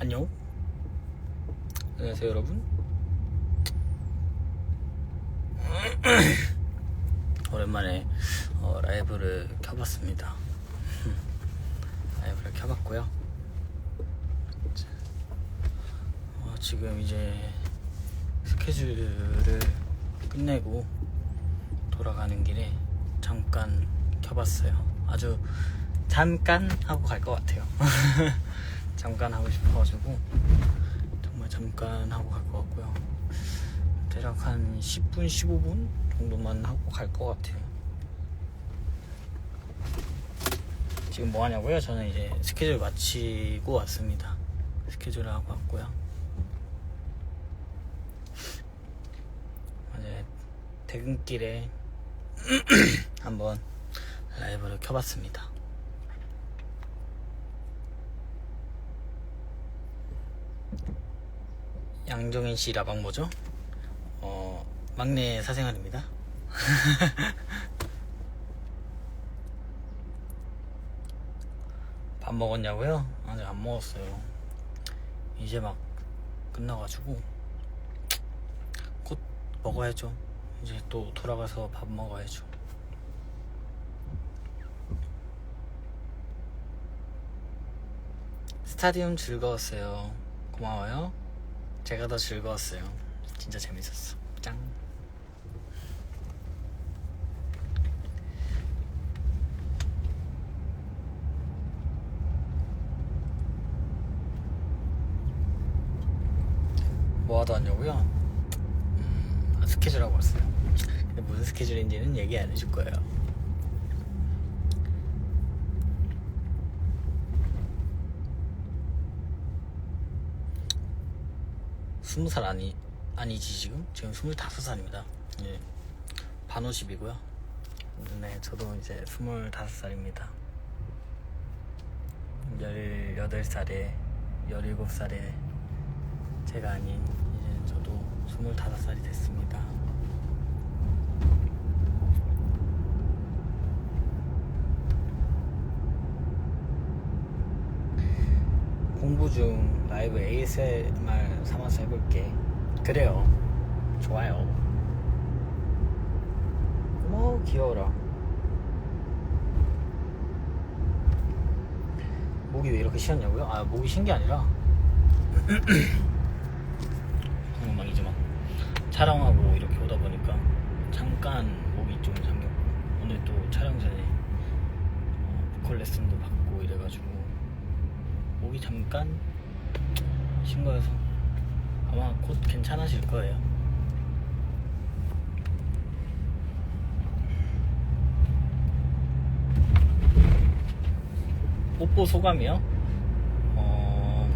안녕. 안녕하세요, 여러분. 오랜만에 어, 라이브를 켜봤습니다. 라이브를 켜봤고요. 자, 어, 지금 이제 스케줄을 끝내고 돌아가는 길에 잠깐 켜봤어요. 아주 잠깐 하고 갈 것 같아요. 잠깐 하고 싶어가지고 정말 잠깐 하고 갈 것 같고요. 대략 한 10분, 15분 정도만 하고 갈 것 같아요. 지금 뭐 하냐고요? 저는 이제 스케줄 마치고 왔습니다. 스케줄을 하고 왔고요. 이제 퇴근길에 한번 라이브를 켜봤습니다. 양정인 씨 라방 뭐죠? 어, 막내 사생활입니다. 밥 먹었냐고요? 아직 안 먹었어요. 이제 막 끝나가지고 곧 먹어야죠. 이제 또 돌아가서 밥 먹어야죠. 스타디움 즐거웠어요. 고마워요. 제가 더 즐거웠어요. 진짜 재밌었어. 짱. 뭐 하다 왔냐고요? 음, 스케줄 하고 왔어요. 근데 무슨 스케줄인지는 얘기 안 해줄 거예요. 스무 살 아니 아니지 지금 지금 스물다섯 살입니다. 예, 반오십이고요. 네, 저도 이제 스물다섯 살입니다. 열여덟 살에 열일곱 살에 제가 아닌 이제 저도 스물다섯 살이 됐습니다. 공부 중 라이브 ASMR 삼아서 해볼게. 그래요. 좋아요. 어머, 귀여워라. 목이 왜 이렇게 쉬었냐고요? 아, 목이 쉰 게 아니라. 방망이지만. 촬영하고 이렇게 오다 보니까 잠깐 목이 좀 잠겼고, 오늘 또 촬영 전에 어, 보컬 레슨도 받고 이래가지고 목이 잠깐 쉰 거여서 아마 곧 괜찮아질 거예요. 뽀뽀 소감이요? 어...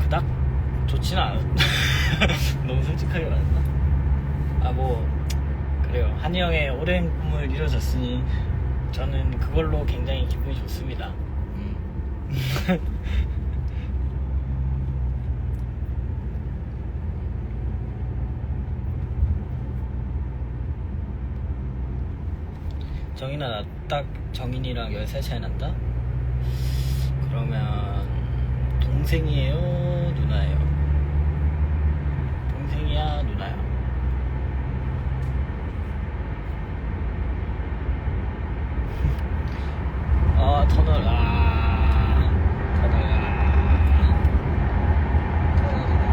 그닥 좋지는 않았. 너무 솔직하게 말했나? 아 뭐 그래요. 한이 형의 오랜 꿈을 이뤄졌으니 저는 그걸로 굉장히 기분이 좋습니다. 음. 정인아 나 딱 정인이랑 10살 차이 난다? 그러면 동생이에요? 누나예요? 동생이야? 누나야? 아 터널 아 터널 아. 터널이다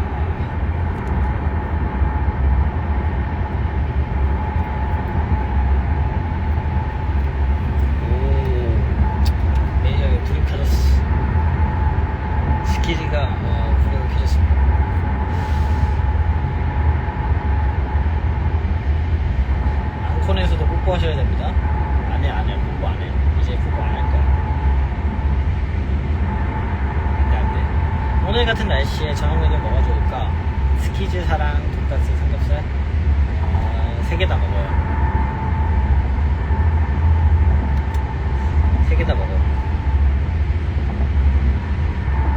오 매니저에 불이 켜졌어 스키지가 어 불이 켜졌습니다. 앙콘에서도 뽀뽀하셔야 됩니다. 안해 뽀 뽀 안해. 이제 안할 거야. 안돼 안돼. 오늘 같은 날씨에 저녁 메뉴 뭐가 좋을까? 스키즈 사랑 돈까스 삼겹살? 아, 세개 다 먹어요. 세 개 다 먹어요.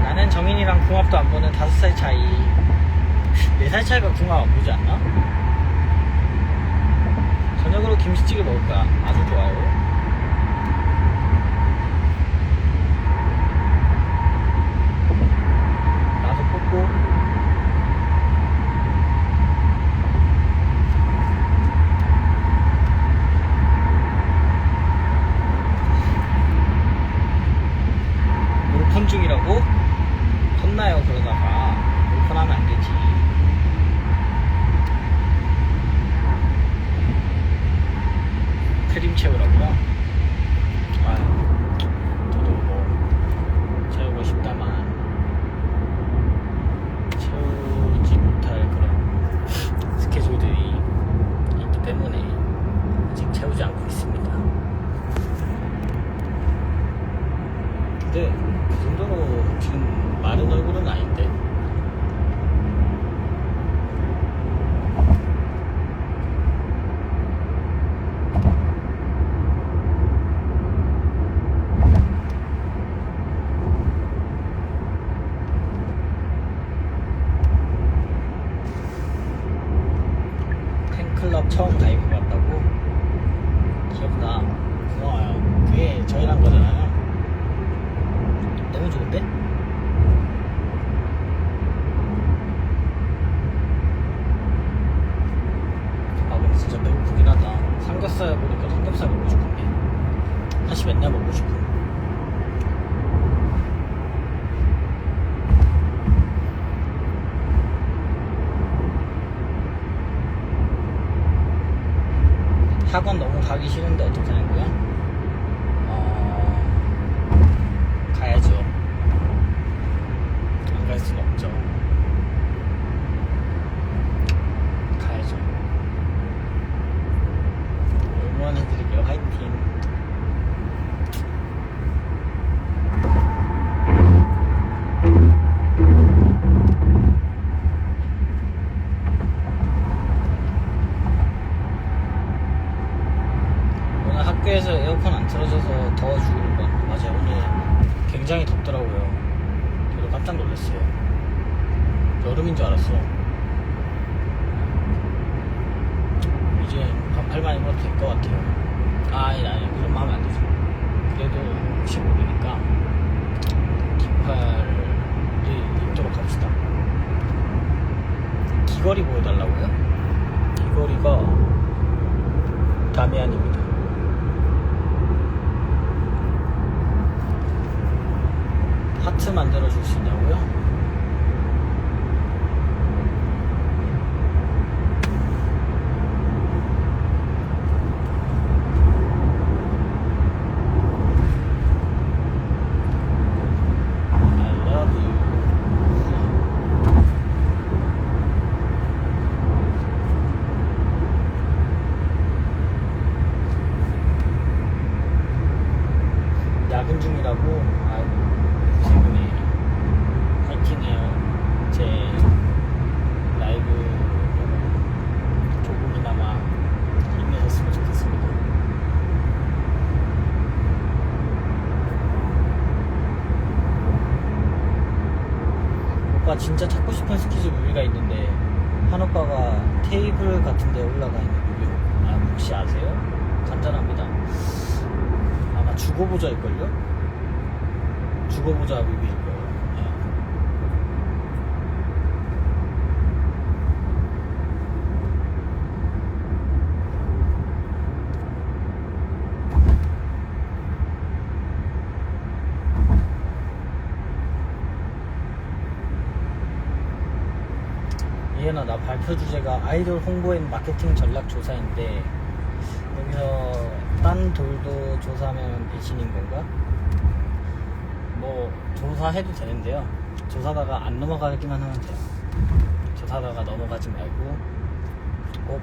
나는 정인이랑 궁합도 안 보는 다섯 살 차이. 네 살 차이가 궁합 안 보지 않나? 저녁으로 김치찌개 먹을까? 아주 좋아요. 흥중이라고. 아, 죽어보자일걸요? 죽어보자 뮤비일 거예요. 예. 이해나 나 발표 주제가 아이돌 홍보앤 마케팅 전략 조사인데 여기서 딴 돌도 조사하면 배신인 건가? 뭐 조사해도 되는데요. 조사다가 안 넘어가기만 하면 돼요. 조사다가 넘어가지 말고 꼭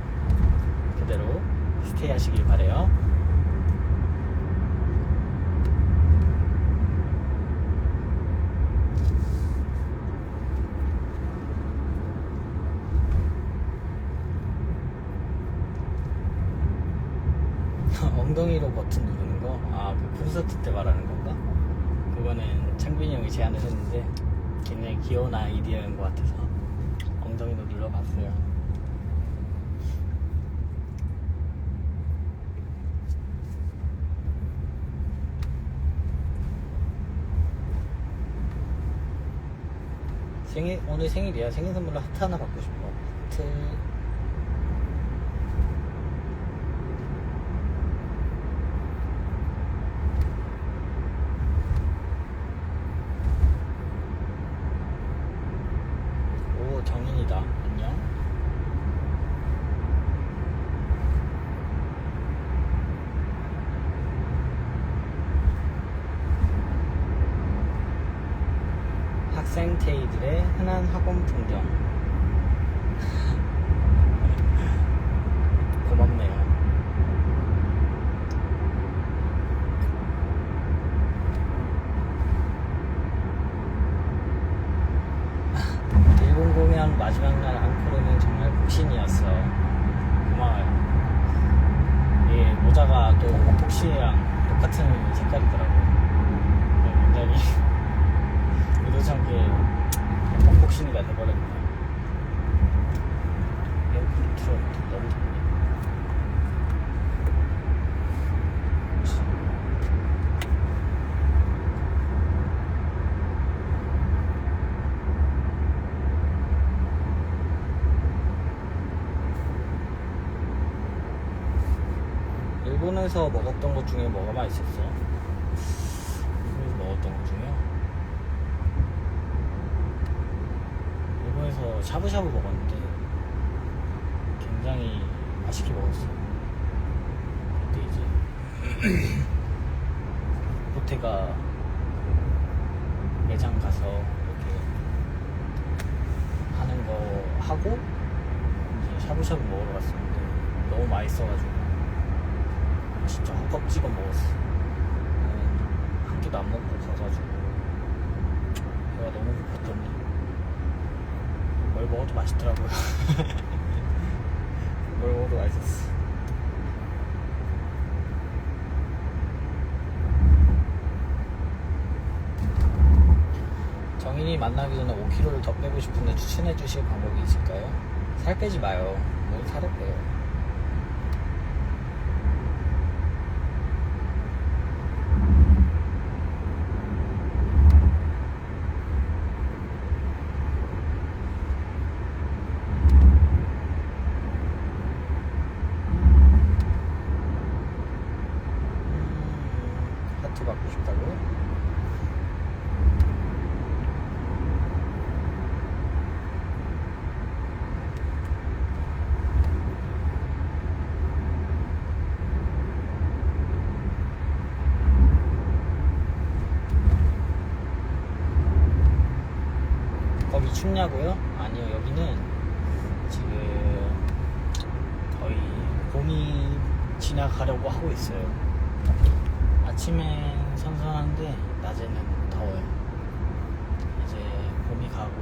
그대로 스테이 하시길 바래요. 버튼 누르는 거? 아, 그 콘서트 때 말하는 건가? 그거는 창빈이 형이 제안을 했는데 굉장히 귀여운 아이디어인 것 같아서 엉덩이도 눌러봤어요. 생일, 오늘 생일이야. 생일 선물로 하트 하나 받고 싶어. 하트. 마지막 날 앙코르는 정말 복신이었어. 고마워요. 이 모자가 또 복신이랑 똑같은 색깔이더라고요. 네, 굉장히 의도찮게 복복신이가 돼버렸네요. 에어컨 틀어놓고 너무 덥네. 일본에서 먹었던 것 중에 뭐가 맛있었어? 일본에서 먹었던 것 중에요? 일본에서 샤브샤브 먹었는데 굉장히 맛있게 먹었어요. 그때 이제 호텔가 매장 가서 이렇게 하는 거 하고 이제 샤브샤브 먹으러 갔었는데 너무 맛있어가지고 진짜 헛겁지겁 먹었어. 음, 한 끼도 안 먹고 가가지고 배가 너무 고팠더니 뭘 먹어도 맛있더라고요. 뭘 먹어도 맛있었어. 정인이 만나기 전에 5kg를 더 빼고 싶은데 추천해 주실 방법이 있을까요? 살 빼지 마요. 뭘 살을 빼요. 받고 싶다고요? 거기 춥냐고요? 아니요 여기는 지금 거의 봄이 지나가려고 하고 있어요 아침엔 선선한데 낮에는 더워요 이제 봄이 가고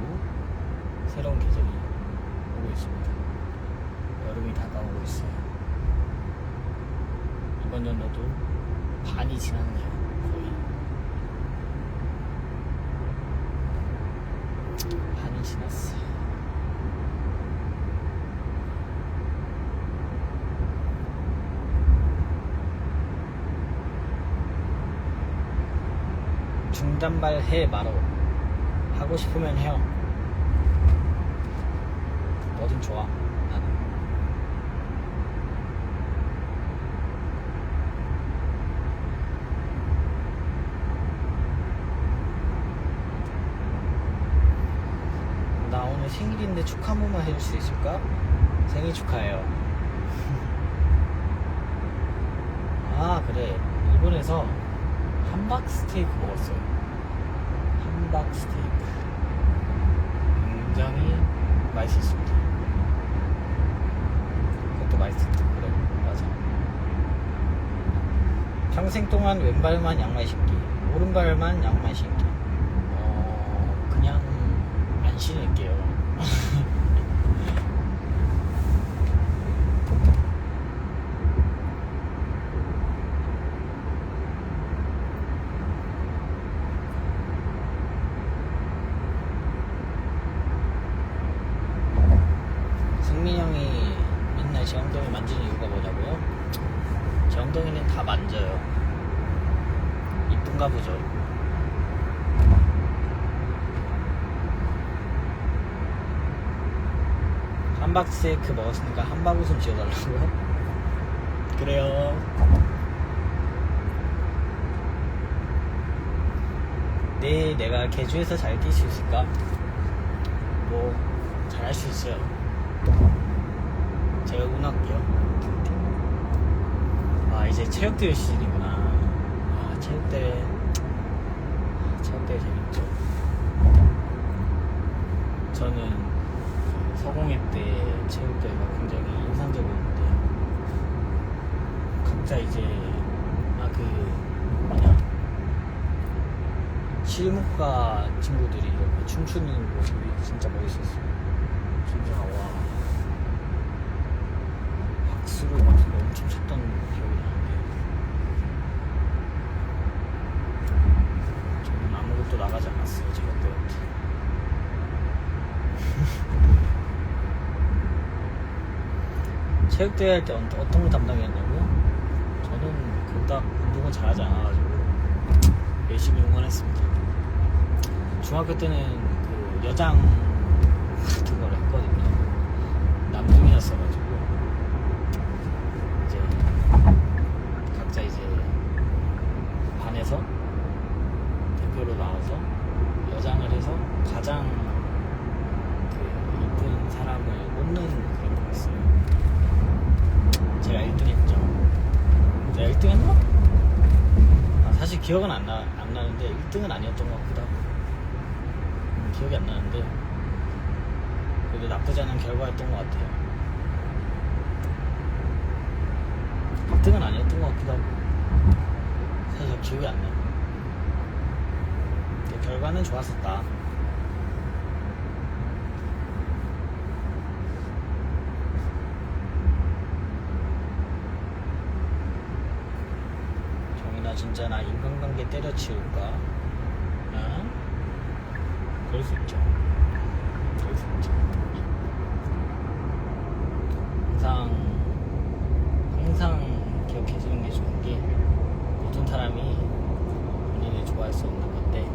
새로운 계절이 오고 있습니다 여름이 다가오고 있어요 이번 연도도 반이 지났네요 거의 반이 지났어. 중단발 해 말어. 하고 싶으면 해요. 뭐든 좋아. 나는. 나 오늘 생일인데 축하 한 번만 해줄 수 있을까? 생일 축하해요. 아 그래 일본에서 함박 스테이크 먹었어요. 함박 스테이크 굉장히 맛있었습니다. 그것도 맛있었다 그래 맞아. 평생 동안 왼발만 양말 신기, 오른발만 양말 신기. 어 그냥 안 신을게요. 승민 형이 맨날 제 엉덩이 만지는 이유가 뭐냐고요? 제 엉덩이는 다 만져요. 이쁜가 보죠. 함 박 스테이크 먹었으니까 함박 웃음 지어달라고요? 그래요. 내일 내가 개주에서 잘 뛸 수 있을까? 뭐 잘 할 수 있어요. 제가 응원할게요. 아 이제 체육대회 시즌이구나. 아 체육대회 아, 체육대회 재밌죠. 저는 그 서공회 때 체육대회가 굉장히 인상적이었는데 각자 이제 아 그 뭐냐? 실무과 친구들이 이렇게 춤추는 모습이 진짜 멋있었어요. 진짜 와. 박수를 막 엄청 쳤던 기억이 나는데. 저는 아무것도 나가지 않았어요 제가 때 한테 체육대회 할 때 어떤 거 담당했냐고요? 저는 그닥 운동을 잘하지 않아가지고 열심히 응원했습니다. 중학교 때는 그 여장 같은 걸 했거든요. 남중이었어가지고 이제 각자 이제 반에서 대표로 나와서 여장을 해서 가장 그 이쁜 사람을 뽑는 그런 거였어요. 제가 1등 했죠. 제가 1등 했나? 아, 사실 기억은 안, 나, 안 나는데 1등은 아니었던 것 같기도 하고. 음, 기억이 안 나는데. 그래도 나쁘지 않은 결과였던 것 같아요. 1등은 아니었던 것 같기도 하고. 사실 기억이 안 나요 결과는 좋았었다 정인아 진짜 나 인간관계 때려치울까? 어? 그럴 수 있죠. 그럴 수 있죠. 항상 항상 기억해주는 게 좋은 게 모든 사람이 본인을 좋아할 수 없는 건데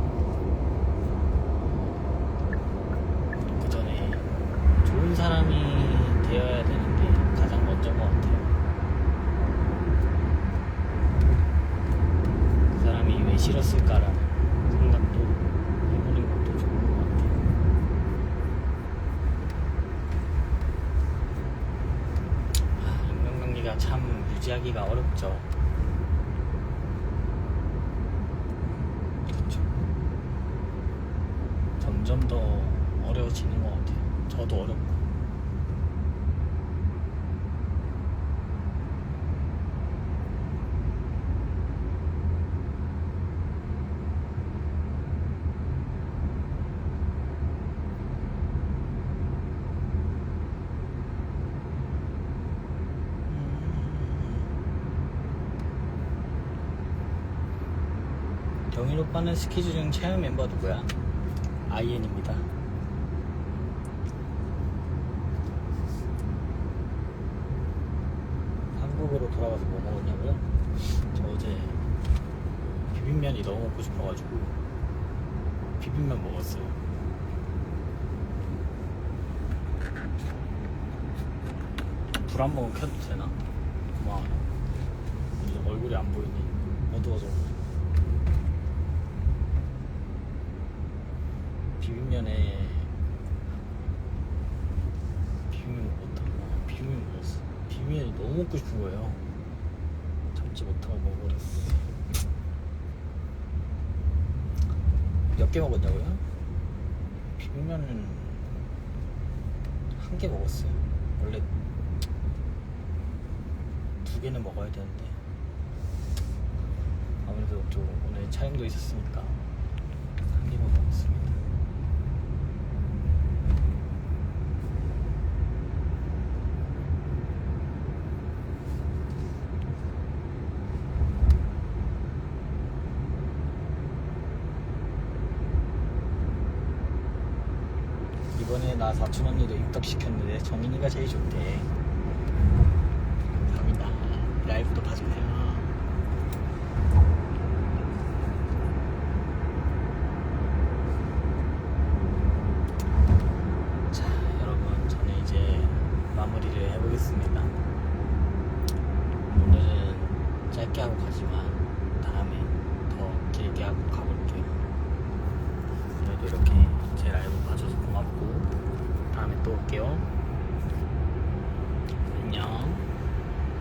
그 전에 좋은 사람이 되어야 되는 게 가장 먼저인 것 같아요. 그 사람이 왜 싫었을까라는 생각도 해보는 것도 좋은 것 같아요. 아, 인간 참 유지하기가 어렵죠. 그렇죠. 점점 더 어려워지는 것 같아요. 저도 어렵고. 경일 오빠는 스키즈 중 체험 멤버 누구야? 아이엔입니다. 한국으로 돌아가서 뭐 먹었냐고요? 저 어제 비빔면이 너무 먹고 싶어가지고 비빔면 먹었어요. 불 한 번 켜도 되나? 와, 이제 얼굴이 안 보이니 어두워서. 비빔면에 비빔면. 어, 비빔면 먹었어. 비빔면이 너무 먹고 싶은 거예요. 참지 못하고 먹어버렸어. 몇 개 먹었냐고요? 비빔면은 한 개 먹었어요. 원래 두 개는 먹어야 되는데 아무래도 또 오늘 촬영도 있었으니까 한 개만 먹었습니다. 이번에 나 사촌 언니도 입덕시켰는데 정인이가 제일 좋대. 감사합니다. 라이브도 봐주세요.